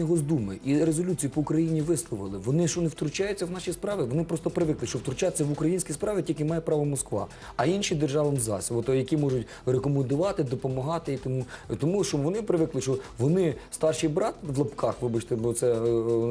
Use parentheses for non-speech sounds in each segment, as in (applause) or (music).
рішення Госдуми і резолюцію по Україні висловили. Вони що не втручаються в наші справи, вони просто привикли, що втручатися в українські справи тільки має право Москва, а інші державам ЗАС, от, які можуть рекомендувати, допомагати і тому, тому що вони привикли, що вони старший брат в лапках, вибачте, бо це е,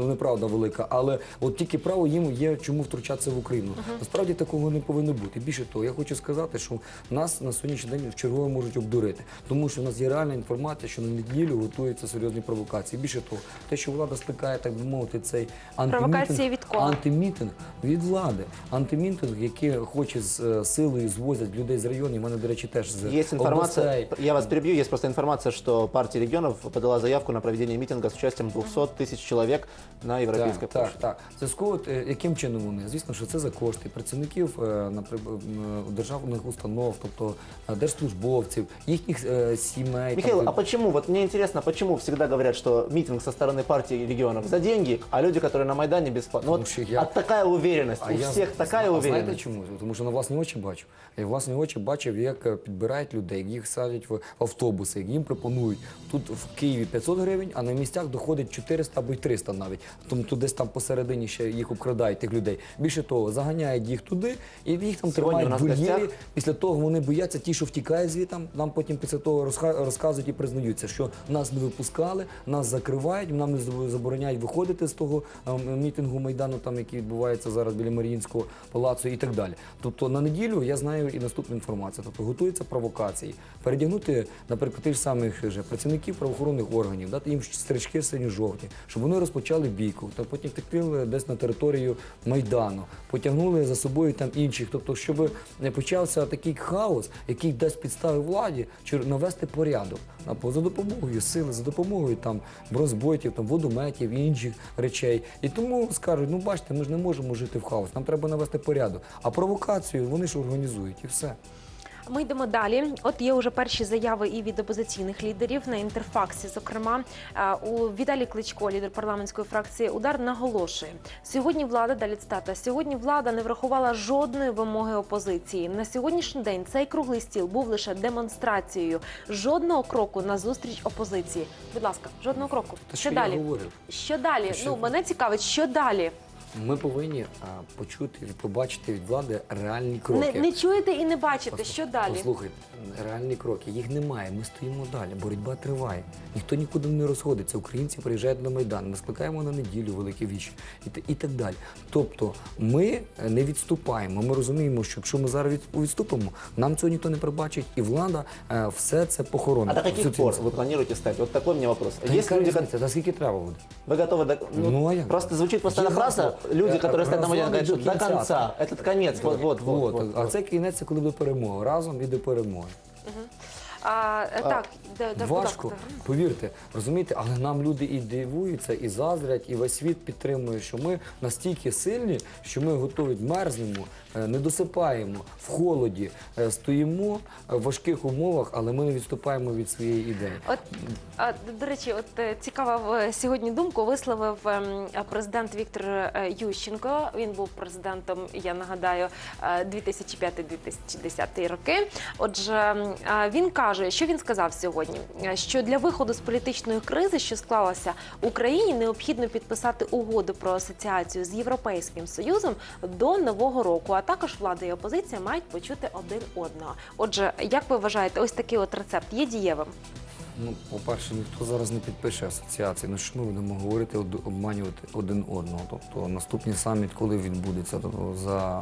неправда велика, але от тільки право їм є чому втручатися в Україну. Насправді такого не повинно бути. Більше того, я хочу сказати, що нас на сьогоднішній день в чергове можуть обдурити, тому що в нас є реальна інформація, що на неділю готуються серйозні провокації. Більше того, те, що влада скликає, так би мовити, цей антимітинг, від антимітинг від влади, антимітинг, який хоче з е, силою звозять людей з районів. У мене, до речі, теж з Есть информация, областей. я вас перебью, есть просто информация, что партия регионов подала заявку на проведение митинга с участием 200 тысяч человек на Европейской Так, так, так. Зв'язку, е, яким чином вони? Звісно, що це за кошти працівників е, наприклад, державних установ, тобто держслужбовців, їхніх сімей. Михаил, там, а почему, вот мне интересно, почему всегда говорят, что митинг со стороны партии регионов за деньги, а люди, которые на Майдане бесплатно? Вот Потому я- а такая уверенность, у я всех зна- такая а Знаєте чому? Тому що на власні очі бачив. Я власні очі бачив, як е, підбирають людей, їх садять в автобуси, як їм пропонують. Тут в Києві 500 гривень, а на місцях доходить 400 або й 300 навіть. Тобто десь там посередині ще їх обкрадають тих людей. Більше того, заганяють їх туди і їх там Сьогодні тримають вольєрі. Після того вони бояться ті, що втікають звітам. Нам потім після того розказують і признаються, що нас не випускали, нас закривають, нам забороняють виходити з того е, мітингу майдану, який відбувається зараз біля Маріїнського палацу і так далі. Тобто на неділю я знаю і наступну інформацію. Тобто готуються провокації, передягнути, наприклад, тих самих працівників правоохоронних органів, дати їм стрічки синьо-жовті, щоб вони розпочали бійку, потім втекли десь на територію майдану, потягнули за собою там інших. Тобто, щоб не почався такий хаос, який дасть підстави владі чи навести порядок за допомогою сили, за допомогою там бронзбойтів, там водометів і інших речей. І тому скажуть: ну бачите, ми ж не можемо жити в хаос, нам треба навести порядок. А провокацію вони ж організують і все. Ми йдемо далі. От є вже перші заяви і від опозиційних лідерів на інтерфаксі. Зокрема, Е, у Віталій Кличко, лідер парламентської фракції Удар, наголошує: сьогодні влада далі цитата, Сьогодні влада не врахувала жодної вимоги опозиції. На сьогоднішній день цей круглий стіл був лише демонстрацією. Жодного кроку на зустріч опозиції. Будь ласка, жодного кроку. Та що що далі? говорив? Що далі? Що? Ну мене цікавить, що далі? Ми повинні а, почути і побачити від влади реальні кроки. Не, не чуєте і не бачите. Що далі? Послухайте, реальні кроки. Їх немає. Ми стоїмо далі. Боротьба триває. Ніхто нікуди не розходиться. Українці приїжджають на Майдан. Ми скликаємо на неділю великі вічі і, т- і так далі. Тобто ми е, не відступаємо. Ми розуміємо, що якщо ми зараз від- відступимо, нам цього ніхто не пробачить, і влада е, все це похоронить. А до каких Всю цю пор інформацію. вы планируете ставить? Вот такой у меня вопрос. Та Есть яка люди, різниця? Та скільки треба буде? Вы готовы до... ну, Ну, а як? Просто звучит постоянно Є фраза, гасло. люди, які стоять на майдані, кажуть, до до кінця. Це этот конец, вот, вот, вот. От, вот, а це кінець, коли до перемоги. Разом і до перемоги. А, е, так, де, будь Важко, ласка. повірте, розумієте, але нам люди і дивуються, і заздрять, і весь світ підтримує, що ми настільки сильні, що ми готові мерзнемо, е, не досипаємо в холоді, е, стоїмо е, в важких умовах, але ми не відступаємо від своєї ідеї. От а, до речі, от е, цікава сьогодні думку висловив ем, президент Віктор е, Ющенко. Він був президентом, я нагадаю, е, 2005-2010 роки. Отже, м, а, він каже, що він сказав сьогодні: Е, що для виходу з політичної кризи, що склалася Україні, необхідно підписати угоду про асоціацію з Європейським Союзом до нового року. А також влада і опозиція мають почути один одного. Отже, як ви вважаєте, ось такий от рецепт є дієвим? Ну, по-перше, ніхто зараз не підпише асоціації. Ну що ми будемо говорити, од- обманювати один одного. Тобто наступний саміт, коли відбудеться, тобто за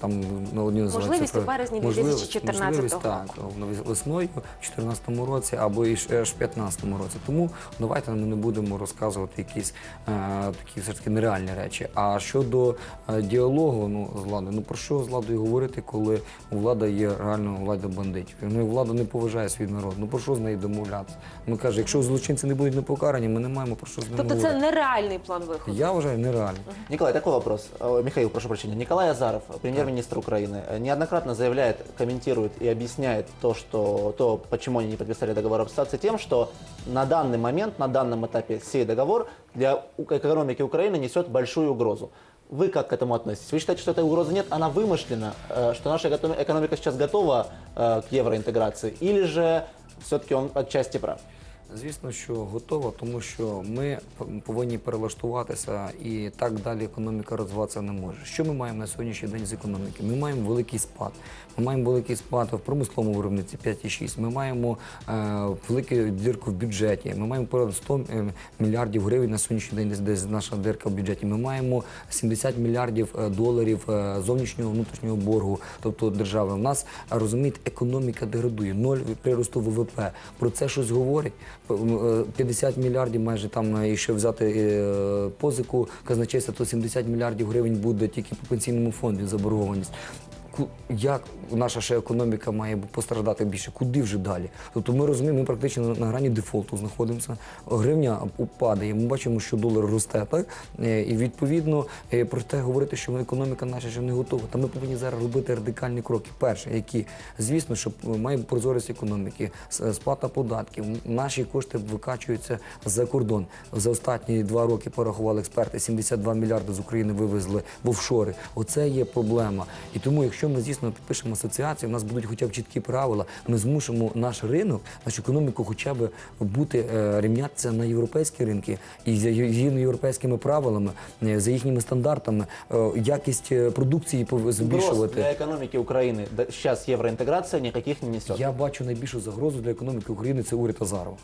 там на одні називається Можливість у можливість- 2014 можливість, так, року. весною в 2014 році або і ж- аж в 2015 році. Тому давайте ми не будемо розказувати якісь е, такі все ж таки нереальні речі. А щодо е, діалогу, ну з владою, ну про що з владою говорити, коли влада є реально влада бандитів? Ну, і влада не поважає свій народ. Ну про що з нею домовлятися? Ми кажемо, якщо злочинці не будуть не покарані, ми не маємо про що з ними Тобто це говорити. нереальний план виходу. Я вважаю нереально. Николай, такой вопрос. Э, Михаил, прошу прощения. Николай Азаров, премьер-министр Украины, э, неоднократно заявляет, комментирует и объясняет то, что, то, почему они не подписали договор об ассоциации, тем, что на данный момент, на данном этапе сей договор для у- экономики Украины несет большую угрозу. Вы как к этому относитесь? Вы считаете, что этой угрозы нет, она вымышлена, э, что наша гото- экономика сейчас готова э, к евроинтеграции, или же все-таки он отчасти прав? Звісно, що готова, тому що ми повинні перелаштуватися і так далі економіка розвиватися не може. Що ми маємо на сьогоднішній день з економіки? Ми маємо великий спад. Ми маємо великий спад в промисловому виробництві 5,6. Ми маємо е, велику дірку в бюджеті. Ми маємо понад 100 е, мільярдів гривень на сьогоднішній день, десь, наша дирка в бюджеті. Ми маємо 70 мільярдів е, доларів е, зовнішнього внутрішнього боргу, тобто держави. У нас розумієте, економіка деградує, ноль приросту ВВП. Про це щось говорить. П- е, 50 мільярдів майже там, е, якщо взяти е, позику казначейства, то 70 мільярдів гривень буде тільки по пенсійному фонду заборгованість. Як наша ще економіка має постраждати більше? Куди вже далі? Тобто ми розуміємо, ми практично на- грані дефолту знаходимося. Гривня падає. Ми бачимо, що долар росте, так Е, і відповідно е, про те говорити, що економіка наша ще не готова. Та ми повинні зараз робити радикальні кроки. Перше, які звісно, що має прозорість економіки, сплата податків. Наші кошти викачуються за кордон. За останні два роки порахували експерти. 72 мільярди з України вивезли в офшори. Оце є проблема. І тому, якщо ми звісно підпишемо асоціацію, у нас будуть хоча б чіткі правила. Ми змусимо наш ринок, нашу економіку, хоча б бути е, рівнятися на європейські ринки і за є- згідно європейськими правилами, е, за їхніми стандартами, е, якість е, продукції пов- Сброс збільшувати. для экономики Украины да, сейчас евроинтеграция никаких не несет. Я бачу найбільшу загрозу для економіки України це уряд Азарова.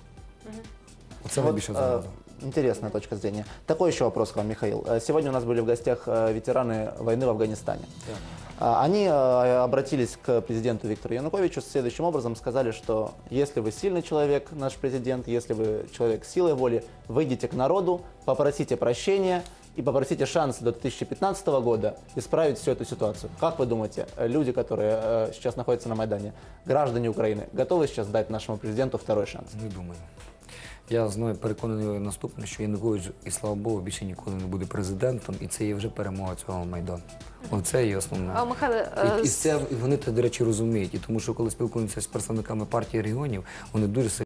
Оце Вот, найбільша э, загроза. Интересная точка зрения. Такой еще вопрос к вам, Михаил. Э, Сегодня у нас были в гостях э, ветераны войны в Афганистане. А, Они э, обратились к президенту Виктору Януковичу следующим образом, сказали, что если вы сильный человек, наш президент, если вы человек силой воли, выйдите к народу, попросите прощения и попросите шанс до 2015 года исправить всю эту ситуацию. Как вы думаете, люди, которые э, сейчас находятся на Майдане, граждане Украины, готовы сейчас дать нашему президенту второй шанс? Не думаю. Я знаю, переконаний наступне, що Янукович, і слава Богу, більше ніколи не буде президентом, і це є вже перемога цього майдану. Оце є основне. А, Михайле, е, І, і це і вони це, до речі, розуміють. І тому що коли спілкуємося з представниками партії регіонів, вони дуже сильно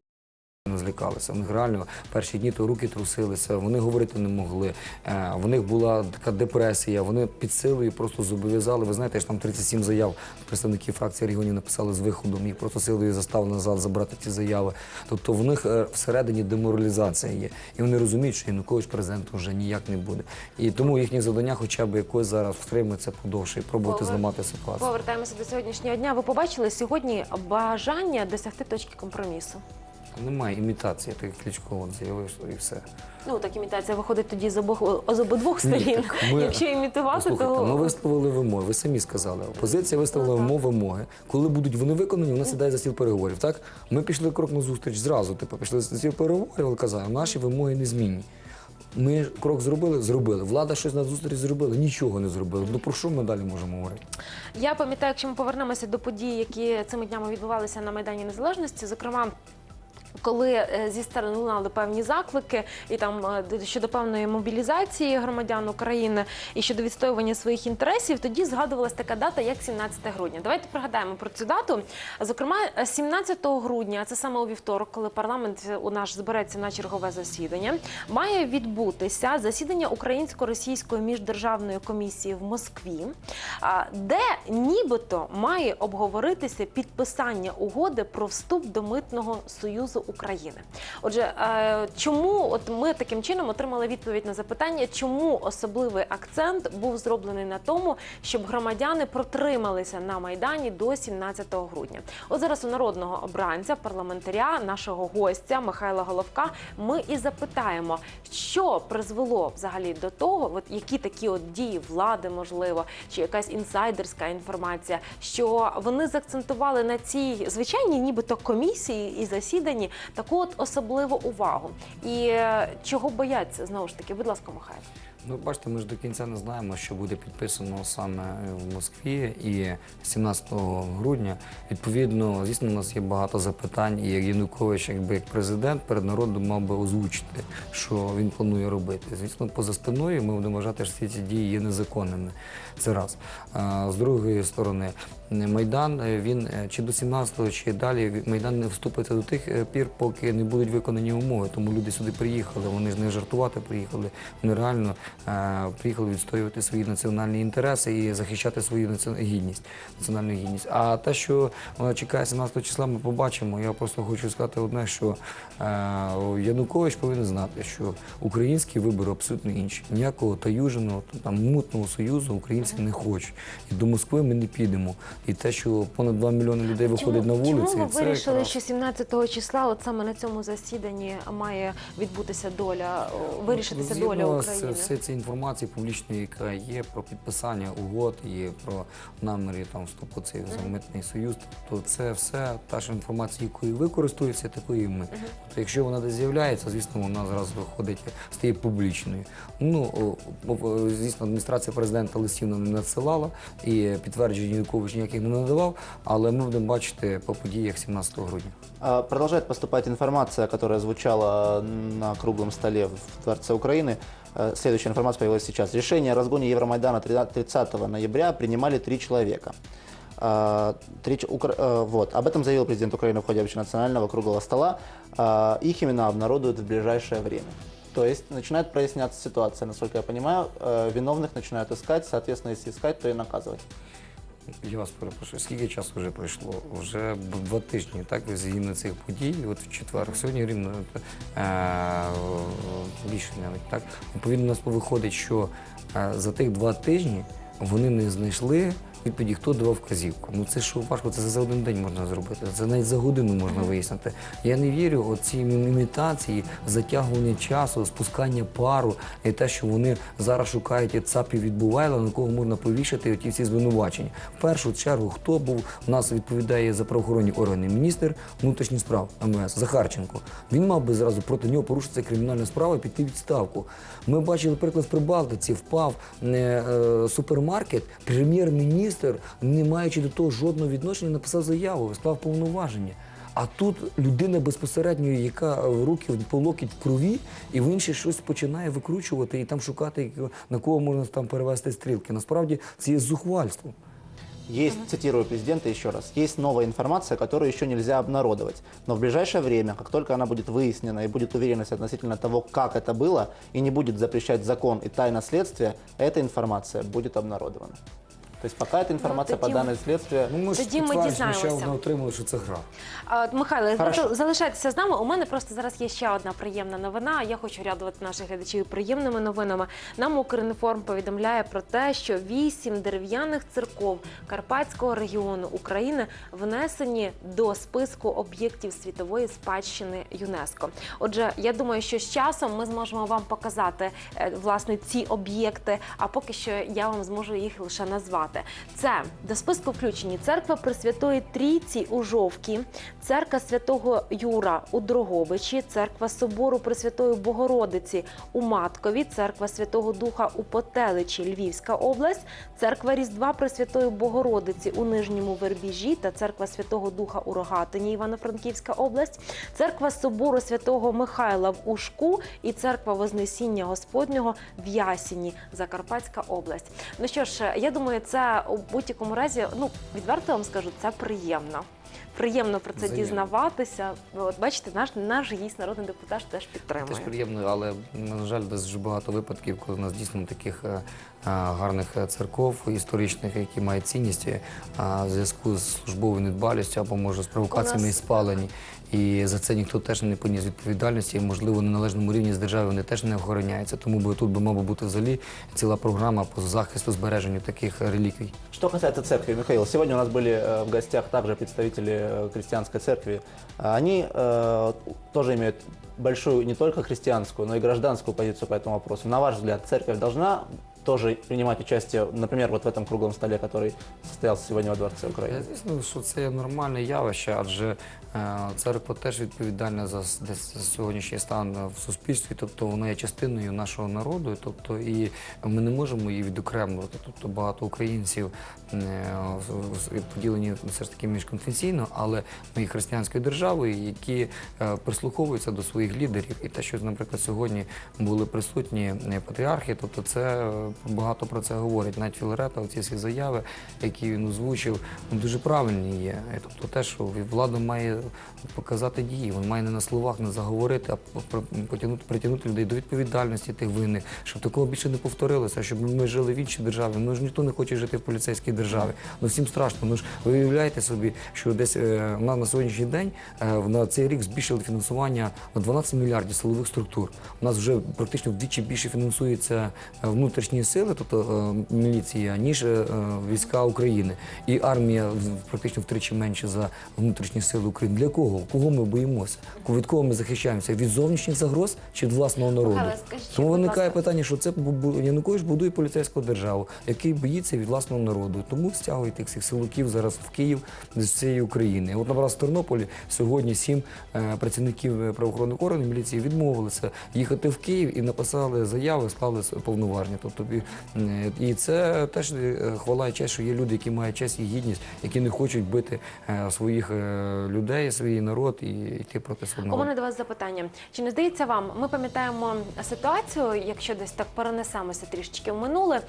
злякалися. У них реально перші дні то руки трусилися, вони говорити не могли. Е, В них була така депресія. Вони під силою просто зобов'язали. Ви знаєте, ж там 37 заяв представників фракції регіонів написали з виходом. Їх просто силою заставили назад забрати ці заяви. Тобто в них е, всередині деморалізація є. І вони розуміють, що Янукович президентом вже ніяк не буде. І тому їхнє завдання хоча б якось зараз втриматися подовше і пробувати Повер- зламати ситуацію. повертаємося до сьогоднішнього дня. Ви побачили сьогодні бажання досягти точки компромісу. Немає імітації, так як Кличко от заявив і все. Ну так імітація виходить тоді з обох з обидвох Ні, сторін. так ми- Якщо імітувати, Послухайте, то ми висловили вимоги. Ви самі сказали. Опозиція виставила Ну, вимоги, вимоги. Коли будуть вони виконані, вона сідає за стіл переговорів. Так ми пішли крок на зустріч зразу. Типу, пішли за стіл переговорів, але казали, наші вимоги незмінні. Ми крок зробили, зробили. Влада щось на зустріч зробила, нічого не зробила. Ну про що ми далі можемо говорити? Я пам'ятаю, якщо ми повернемося до подій, які цими днями відбувалися на Майдані Незалежності, зокрема. Коли е, зі сторони лунали певні заклики, і там е, щодо певної мобілізації громадян України і щодо відстоювання своїх інтересів, тоді згадувалась така дата, як 17 грудня. Давайте пригадаємо про цю дату. Зокрема, е, 17 грудня, це саме у вівторок, коли парламент е, у наш збереться на чергове засідання, має відбутися засідання українсько-російської міждержавної комісії в Москві, де нібито має обговоритися підписання угоди про вступ до митного союзу України. Отже, е, чому от ми таким чином отримали відповідь на запитання, чому особливий акцент був зроблений на тому, щоб громадяни протрималися на майдані до 17 грудня? От зараз у народного обранця, парламентаря, нашого гостя Михайла Головка, ми і запитаємо, що призвело взагалі до того, от які такі от дії влади, можливо, чи якась інсайдерська інформація, що вони заакцентували на цій звичайній, нібито комісії і засіданні таку от особливу увагу. І е, чого бояться знову ж таки? Будь ласка, Михайло. Ну, бачите, ми ж до кінця не знаємо, що буде підписано саме в Москві і 17 грудня. Відповідно, звісно, у нас є багато запитань, і як Янукович, якби як президент, перед народом мав би озвучити, що він планує робити. Звісно, поза спиною ми будемо вважати, що всі ці дії є незаконними. Це раз. А, з другої сторони, е, Майдан е, він е, чи до 17-го, чи далі Майдан не вступиться до тих е, пір, поки не будуть виконані умови. Тому люди сюди приїхали. Вони ж не жартувати приїхали. Вони реально е, приїхали відстоювати свої національні інтереси і захищати свою гідність, національну гідність. А те, що е, чекає 17 числа, ми побачимо. Я просто хочу сказати одне, що е, Янукович повинен знати, що українські вибори абсолютно інші. Ніякого таюженого там мутного союзу українці не хочуть. І до Москви ми не підемо. І те, що понад 2 мільйони людей виходять на вулиці, чому ви це вирішили, якраз- що 17 числа, от саме на цьому засіданні, має відбутися доля, вирішитися доля України? Ці інформації публічної, яка є про підписання угод, є про наміри там вступу в цей митний союз. То це все та ж інформація, якою ви користуєтеся, такою і ми. Тобто, якщо вона десь з'являється, звісно, вона зразу виходить, стає публічною. Ну звісно, адміністрація президента листів нам не надсилала і підтверджень Янукович ніяких не надавав, але ми будемо бачити по подіях 17 грудня. Продолжает поступать информация, которая звучала на круглом столе в Дворце Украины. Э, Следующая информация появилась сейчас. Решение о разгоне Евромайдана 30 ноября принимали три человека. А, три укра- э, вот. Об этом заявил президент Украины в ходе общенационального круглого стола. Их имена обнародуют в ближайшее время. То есть начинает проясняться ситуация, насколько я понимаю. Э, Виновных начинают искать, соответственно, если искать, то и наказывать. Я вас перепрошую, скільки часу вже пройшло? Вже два тижні, так, згідно цих подій, от в четвер, сьогодні рівно е, більше навіть так. Відповідно, у нас виходить, що е, за тих два тижні вони не знайшли відповіді, хто давав вказівку. Ну це що важко, це за один день можна зробити, це навіть за годину можна вияснити. Я не вірю у ці імітації, затягування часу, спускання пару і те, що вони зараз шукають ЦАПів від Бувайла, на кого можна повішати оті всі звинувачення. В першу чергу, хто був у нас відповідає за правоохоронні органи? Міністр внутрішніх справ МВС Захарченко. Він мав би зразу проти нього порушитися кримінальна справа і піти відставку. Ми бачили приклад в Прибалтиці, впав е, е, супермаркет, прем'єр-міністр, не маючи до того жодного відношення, написав заяву, склав повноваження. А тут людина безпосередньо, яка в руки по локіть в крові, і в іншій щось починає викручувати і там шукати, на кого можна там перевести стрілки. Насправді це є зухвальство. Есть, цитирую президента еще раз, есть новая информация, которую еще нельзя обнародовать. Но в ближайшее время, как только она будет выяснена и будет уверенность относительно того, как это было, и не будет запрещать закон и тайна следствия, эта информация будет обнародована. То есть пока эта информация по тоді- данной. Ну ми ж ми підтвердження ще дізнаємося. одне отримали, що це гра. А, Михайло, Хорошо. залишайтеся з нами. У мене просто зараз є ще одна приємна новина. Я хочу радувати наших глядачів приємними новинами. Нам Укрінформ повідомляє про те, що вісім дерев'яних церков Карпатського регіону України внесені до списку об'єктів світової спадщини ЮНЕСКО. Отже, я думаю, що з часом ми зможемо вам показати е, власне ці об'єкти. А поки що я вам зможу їх лише назвати. Це до списку включені церква Пресвятої Трійці у Жовкі, церква святого Юра у Дрогобичі, церква собору Пресвятої Богородиці у Маткові, церква Святого Духа у Потеличі, Львівська область, церква Різдва Пресвятої Богородиці у Нижньому Вербіжі та церква Святого Духа у Рогатині, Івано-Франківська область, церква собору Святого Михайла в Ушку і церква Вознесіння Господнього в Ясіні, Закарпатська область. Ну що ж, я думаю, це у будь-якому разі, ну відверто вам скажу, це приємно. Приємно про це Взаємно. дізнаватися. От бачите, наш наш гість, народний депутат, теж Теж підтримує. приємно, але на жаль, дуже багато випадків, коли у нас дійсно таких е, гарних е, церков історичних, які мають цінність, е, в зв'язку з службовою недбалістю або може з провокаціями У і нас- спалені. І за це ніхто теж не поніс відповідальності, і, можливо, на належному рівні з держави вони теж не охороняються. Тому би тут би мав би бути взагалі ціла програма по захисту збереженню таких реліквій. Что касается церкви, Михаил, сегодня у нас были э, в гостях также представители э, христианской церкви. А Они э, тоже имеют большую не только христианскую, но и гражданскую позицию по этому вопросу. На ваш взгляд, церковь должна тоже принимать участие, например, вот в этом круглом столе, который состоялся сегодня во Дворце Я, Украины? Звісно, що це є нормальне явище, адже е, церква теж відповідальна за с- десь за сьогоднішній стан е, в суспільстві, тобто вона є частиною нашого народу, тобто і ми не можемо її відокремлювати. Тобто багато українців е, з- з- поділені все ж таки міжконфесійно, але ми є християнською державою, які е, прислуховуються до своїх лідерів. І те, що, наприклад, сьогодні були присутні е, патріархи, тобто це е, багато про це говорять. Навіть Філарета, оці всі заяви, які він озвучив, вони дуже правильні є. Тобто те, що влада має показати дії, він має не на словах не заговорити, а потягнути, притягнути людей до відповідальності тих винних, щоб такого більше не повторилося, щоб ми жили в іншій державі. Ну ж ніхто не хоче жити в поліцейській державі. Ну всім страшно. Ну ж ви уявляєте собі, що десь е, на, на сьогоднішній день е, на цей рік збільшили фінансування на 12 мільярдів силових структур. У нас вже практично вдвічі більше фінансується е, внутрішні сили, тобто е, міліція, ніж е, війська України. І армія практично втричі менше за внутрішні сили України. Для кого? Кого ми боїмося? Від кого ми захищаємося? Від зовнішніх загроз чи від власного народу? Тому виникає питання, що це Янукович будує поліцейську державу, який боїться від власного народу. Тому стягує тих всіх силовиків зараз в Київ з всієї України. От, наприклад, в Тернополі сьогодні сім е, працівників е, правоохоронних органів міліції відмовилися їхати в Київ і написали заяви, склали повноваження. Тобто і, це теж е, хвала і честь, що є люди, які мають честь і гідність, які не хочуть бити своїх людей, свій народ і йти проти свого У мене до вас запитання. Чи не здається вам, ми пам'ятаємо ситуацію, якщо десь так перенесемося трішечки в минуле,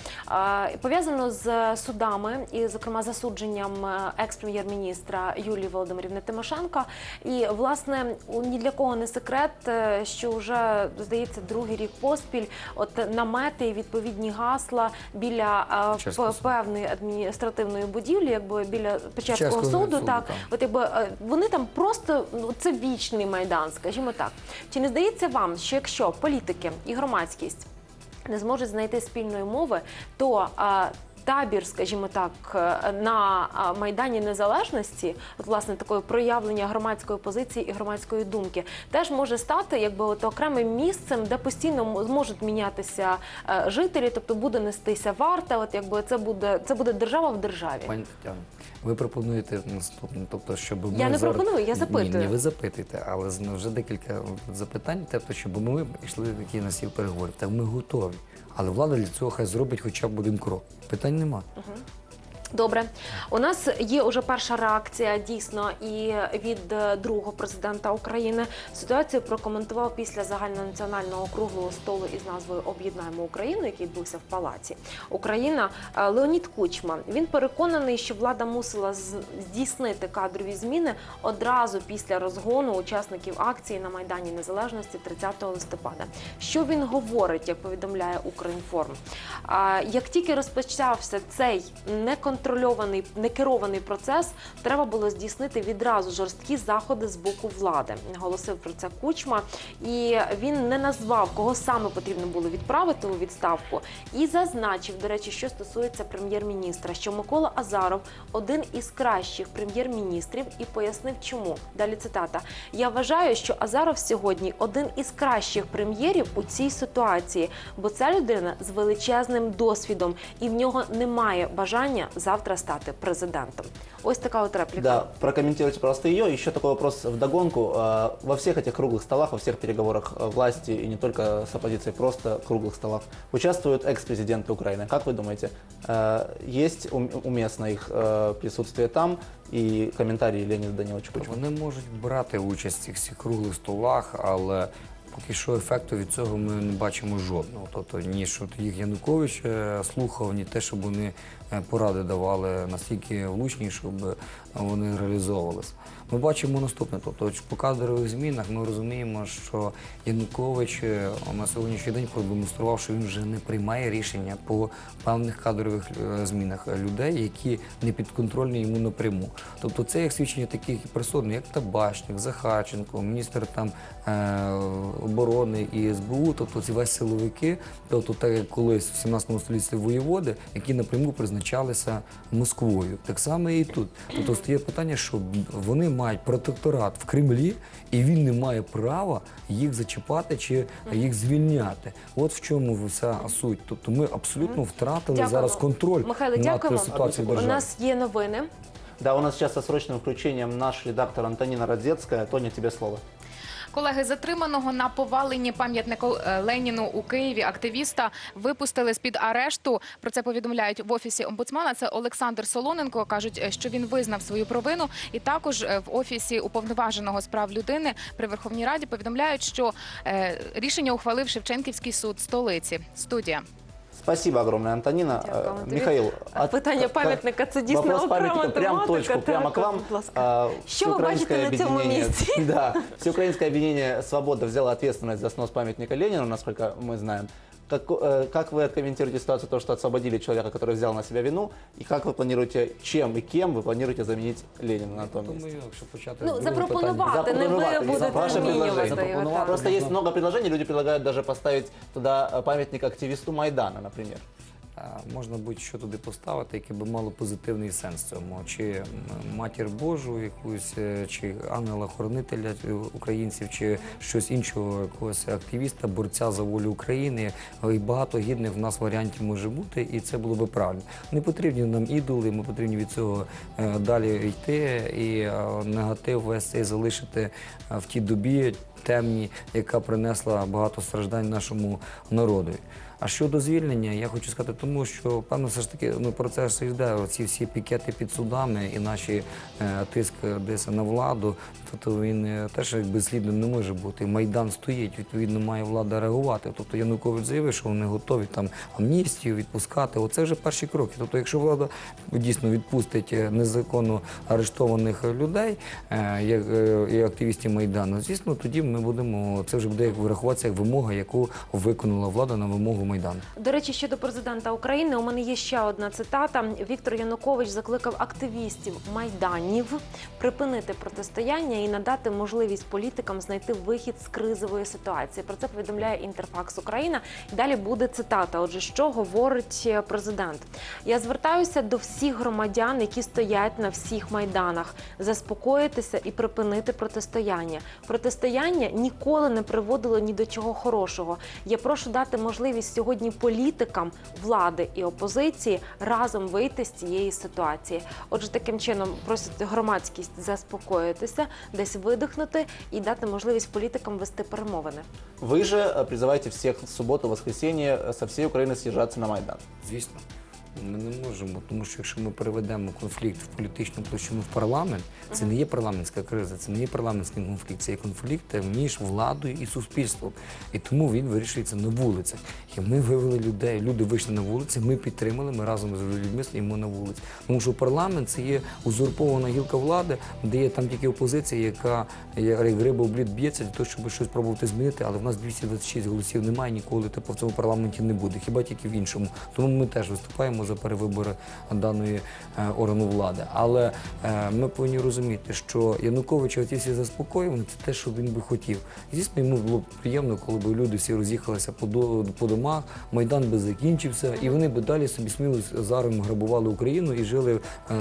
пов'язано з судами і, зокрема, засудженням е, екс-прем'єр-міністра Юлії Володимирівни Тимошенко. І власне ні для кого не секрет, е, що вже здається другий рік поспіль, от намети і відповідні гасла біля е, певної адміністративної будівлі, якби біля Печерського Печерського суду, суду, так. От якби вони там просто ну це вічний майдан, скажімо так. Чи не здається вам, що якщо політики і громадськість не зможуть знайти спільної мови, то а, Табір, скажімо так, е, на майдані незалежності, от власне такої проявлення громадської позиції і громадської думки, теж може стати якби от окремим місцем, де постійно зможуть мінятися е, жителі, тобто буде нестися варта. От якби це буде це буде держава в державі. Пані Тетяно, ви пропонуєте наступне, тобто, щоб ми Я не зараз... пропоную, я Ні, запитую. Ні, ви запитуєте, але вже декілька запитань, тобто, щоб ми йшли такі на стіл переговорів. Так ми готові. Але влада для цього хай зробить хоча б один крок. Питань нема. Добре, у нас є уже перша реакція дійсно і від е, другого президента України. Ситуацію прокоментував після загальнонаціонального круглого столу із назвою Об'єднаємо Україну, який відбувся в палаці. Україна е, Леонід Кучма. Він переконаний, що влада мусила здійснити кадрові зміни одразу після розгону учасників акції на майдані Незалежності 30 листопада. Що він говорить, як повідомляє Укрінформ? Як тільки розпочався цей неконтрольований, некерований процес, треба було здійснити відразу жорсткі заходи з боку влади. Наголосив про це Кучма, і він не назвав, кого саме потрібно було відправити у відставку, і зазначив, до речі, що стосується прем'єр-міністра, що Микола Азаров один із кращих прем'єр-міністрів, і пояснив, чому. Далі цитата: Я вважаю, що Азаров сьогодні один із кращих прем'єрів у цій ситуації, бо це людина з величезним досвідом, і в нього немає бажання завтра стати президентом. Ось така от репліка. Да, прокомментируйте, пожалуйста, ее. Еще такой вопрос вдогонку. Э, Во всех этих круглых столах, во всех переговорах э, власти, и не только с оппозицией, просто круглых столах, участвуют экс-президенты Украины. Как вы думаете, э, есть ум- уместно их э, присутствие там и комментарии Леонида Даниловича Кучма? Вони можуть брати участь в цих всіх круглих столах, але поки що ефекту від цього ми не бачимо жодного. Тобто ні, що їх Янукович е, слухав, ні те, щоб вони поради давали настільки влучні, щоб е, вони реалізовувалися. Ми бачимо наступне. Тобто по кадрових змінах ми розуміємо, що Янукович е, на сьогоднішній день продемонстрував, що він вже не приймає рішення по певних кадрових е, змінах людей, які не підконтрольні йому напряму. Тобто це як свідчення таких персон, як Табачник, Захарченко, міністр там е, оборони і СБУ, тобто ці весь силовики, тобто так як колись в 17 столітті воєводи, які напряму призначалися Москвою. Так само і тут. Тобто стає питання, що вони мають протекторат в Кремлі, і він не має права їх зачіпати чи їх звільняти. От в чому вся суть. Тобто ми абсолютно втратили Дякуємо. зараз контроль Михайло, над дякуємо. ситуацією в У нас є новини. Да, у нас сейчас со срочным включением наш редактор Антонина Родзецкая. Тоня, тебе слово. Колеги затриманого на поваленні пам'ятнику е, Леніну у Києві активіста випустили з під арешту. Про це повідомляють в офісі омбудсмана. Це Олександр Солоненко. кажуть, е, що він визнав свою провину. І також е, в офісі уповноваженого з прав людини при Верховній Раді повідомляють, що рішення ухвалив Шевченківський суд столиці. Студія. Спасибо огромное, Антонина. Дякую Э, тобі. Михаил, А питання как- пам'ятника це дійсно Вопрос окрема памятника, прям тематика. точку, прямо Так, к вам. будь ласка. А, Що ви Всеукраїнське бачите на цьому об'єднання- місці? (laughs) Да, Всеукраинское объединение «Свобода» взяло ответственность за снос памятника Ленину, насколько мы знаем. Как, э, как вы откомментируете ситуацию, то, что освободили человека, который взял на себя вину, и как вы планируете, чем и кем вы планируете заменить Ленина на том месте? Думаю, якщо почати Ну, з другого запропонувати, не ви Запропонувати. будете Ваше змінювати предложення. його. так. Просто есть много предложений, люди предлагают даже поставить туда э, памятник активисту Майдана, например. Можна будь-що туди поставити, яке би мало позитивний сенс цьому. Чи матір Божу, якусь, е, чи ангела-хоронителя е, українців, чи щось іншого, якогось активіста, борця за волю України. І багато гідних в нас варіантів може бути, і це було би правильно. Не потрібні нам ідоли, ми потрібні від цього е, далі йти і негатив весь цей залишити в тій добі темній, яка принесла багато страждань нашому народу. А щодо звільнення, я хочу сказати, тому що певно, все ж таки ну, процес йде. Ці всі пікети під судами і наші е, тиск десь на владу, тобто він е, теж безслідним не може бути. Майдан стоїть, відповідно, має влада реагувати. Тобто Янукович заявив, що вони готові там амністію відпускати. Оце вже перші кроки. Тобто, якщо влада дійсно відпустить е, незаконно арештованих людей, е, як е, і активістів Майдану, звісно, тоді ми будемо це вже буде як врахуватися як вимога, яку виконала влада на вимогу Майдану. До речі, щодо президента України, у мене є ще одна цитата. Віктор Янукович закликав активістів майданів припинити протистояння і надати можливість політикам знайти вихід з кризової ситуації. Про це повідомляє Інтерфакс Україна. Далі буде цитата. Отже, що говорить е, президент? Я звертаюся до всіх громадян, які стоять на всіх майданах, заспокоїтися і припинити протистояння. Протистояння ніколи не приводило ні до чого хорошого. Я прошу дати можливість сьогодні політикам влади і опозиції разом вийти з цієї ситуації. Отже, таким чином просять громадськість заспокоїтися, десь видихнути і дати можливість політикам вести перемовини. Вы же э, призываете всех в субботу, воскресенье э, со всей Украины съезжаться на Майдан. Звісно. Ми не можемо, тому що якщо ми переведемо конфлікт в політичну площину в парламент, це не є парламентська криза, це не є парламентський конфлікт, це є конфлікт між владою і суспільством. І тому він вирішується на вулицях. І ми вивели людей, люди вийшли на вулиці, ми підтримали, ми разом з людьми стоїмо на вулиці. Тому що парламент це є узурпована гілка влади, де є там тільки опозиція, яка як риба в блід б'ється для того, щоб щось пробувати змінити, але в нас 226 голосів немає, ніколи типу, в цьому парламенті не буде, хіба тільки в іншому. Тому ми теж виступаємо за перевибори даної е, органу влади. Але е, ми повинні розуміти, що Януковича ці всі заспокоювання це те, що він би хотів. Звісно, йому було б приємно, коли б люди всі роз'їхалися по, домах, майдан би закінчився, і вони би далі собі сміло з заром грабували Україну і жили, е,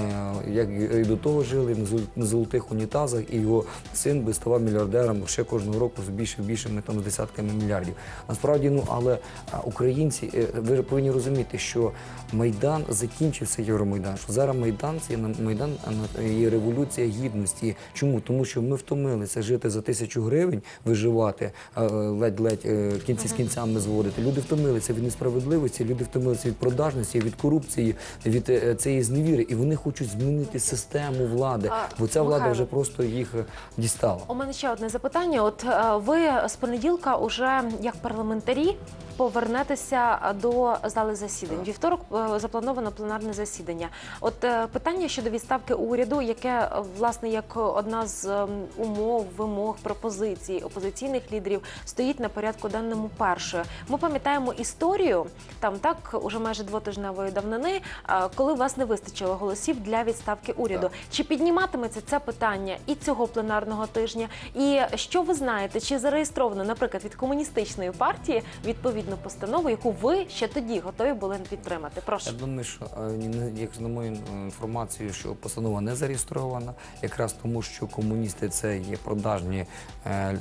як і до того жили на золотих унітазах, і його син би ставав мільярдером ще кожного року з більше більшими десятками мільярдів. Насправді, ну але українці, ви повинні розуміти, що Майдан закінчився Євромайдан. Що зараз Майдан це майдан на- революція гідності. Чому? Тому що ми втомилися жити за тисячу гривень, виживати, ледь-ледь е, кінці з кінцями зводити. Люди втомилися від несправедливості, люди втомилися від продажності, від корупції, від е, цієї зневіри, і вони хочуть змінити систему влади, бо ця влада вже просто їх е, дістала. У мене ще одне запитання. От ви з понеділка уже як парламентарі повернетеся до зали засідань. Вівторок заплановано пленарне засідання. От е, питання щодо відставки уряду, яке е, власне як одна з ем, умов, вимог, пропозицій опозиційних лідерів стоїть на порядку денному першою. Ми пам'ятаємо історію там так уже майже двотижневої давнини, е, коли вас не вистачило голосів для відставки уряду. Чи підніматиметься це питання і цього пленарного тижня? І що ви знаєте, чи зареєстровано, наприклад, від комуністичної партії відповідну постанову, яку ви ще тоді готові були підтримати? Прошу. Я думаю, що е, як на мою е, інформацію, що постанова не зареєстрована, якраз тому, що комуністи це є продажні е,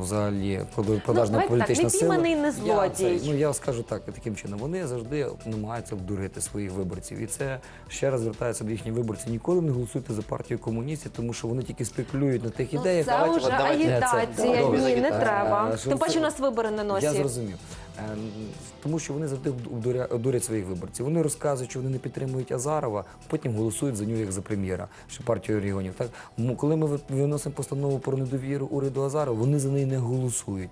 взагалі продажна давайте так, політична сила. не Я, злодій. це- ну я скажу так, таким чином. Вони завжди намагаються обдурити своїх виборців. І це ще раз звертається до їхніх виборців. Ніколи не голосуйте за партію комуністів, тому що вони тільки спекулюють на тих Ну, ідеях. це вже агітація. Ні, не треба. Тим паче у нас вибори на Я зрозумів. Е, Тому що вони завжди дурять своїх виборців. Вони розказують, що вони не підтримують Азарова, потім голосують за нього як за прем'єра, що партію регіонів. Так коли ми виносимо постанову про недовіру уряду Азарова, вони за неї не голосують.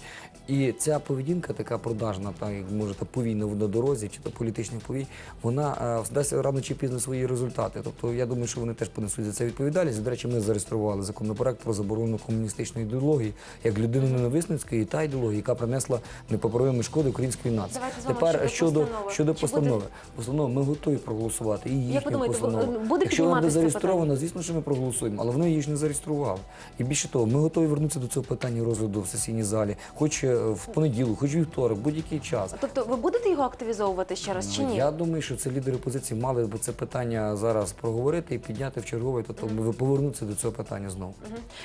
І ця поведінка, така продажна, та як може та повійна на дорозі, чи та політичних повій, вона е, дасть рано чи пізно свої результати. Тобто я думаю, що вони теж понесуть за це відповідальність. До речі, ми зареєстрували законопроект про заборону комуністичної ідеології як людини ненависницької та ідеології, яка принесла непоправимі шкоди української нації. Давайте Тепер щодо щодо постанови. постанови, ми готові проголосувати. І їхню постанову. буде Якщо вона буде зареєстрована, звісно, що ми проголосуємо, але вони її ж не зареєстрували. І більше того, ми готові вернутися до цього питання розгляду в сесійній залі, хоч е, в понеділок, хоч вівторок, будь-який час. Тобто ви будете його активізовувати ще раз чи ні? Я думаю, що це лідери опозиції мали б це питання зараз проговорити і підняти в черговий, тобто ми повернутися до цього питання знову.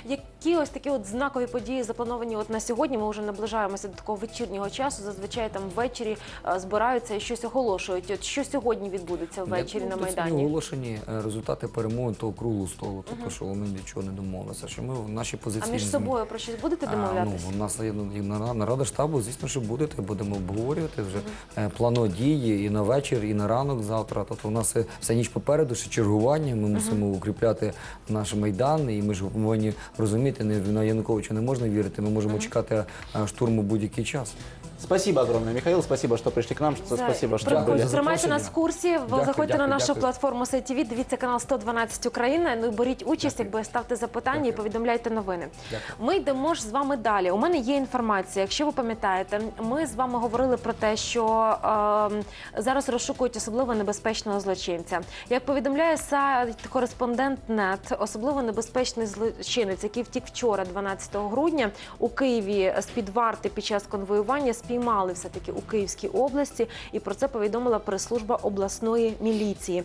Які ось такі от знакові події заплановані от на сьогодні? Ми вже наближаємося до такого вечірнього часу. Зазвичай там ввечері е, збираються і щось оголошують. От що сьогодні відбудеться ввечері на сьогодні майдані? оголошені е, результати перемовин того круглого столу, тобто що вони нічого не домовилися, що ми в нашій А позиції між собою про щось будете А, домовлятися? Ну, у нас є ну, і нара- нарада штабу, звісно, що будете, будемо обговорювати вже е, плану дії і на вечір, і на ранок завтра. Тобто у нас е, вся ніч попереду, ще чергування. Ми мусимо укріпляти наш майдан, і ми ж повинні розуміти, не на Януковича не можна вірити. Ми можемо чекати е, штурму будь-який час. Спасибо огромное, Михаил. Спасибо, что пришли к нам. что- За- Спасибо, что Дякую были. за Тримайте запрошення. нас в курсі. Ви Дякую, заходьте на дякую, нашу дякую. платформу СайТВ, дивіться канал 112 Україна. Ну і беріть участь, якби ставте запитання і повідомляйте новини. Дякую. Ми йдемо ж з вами далі. У мене є інформація. Якщо ви пам'ятаєте, ми з вами говорили про те, що е, зараз розшукують особливо небезпечного злочинця. Як повідомляє сайт Кореспондент.нет, особливо небезпечний злочинець, який втік вчора, 12 грудня, у Києві з під варти під час конвоювання спіймали все таки у Київській області, і про це повідомила прес-служба обласної міліції.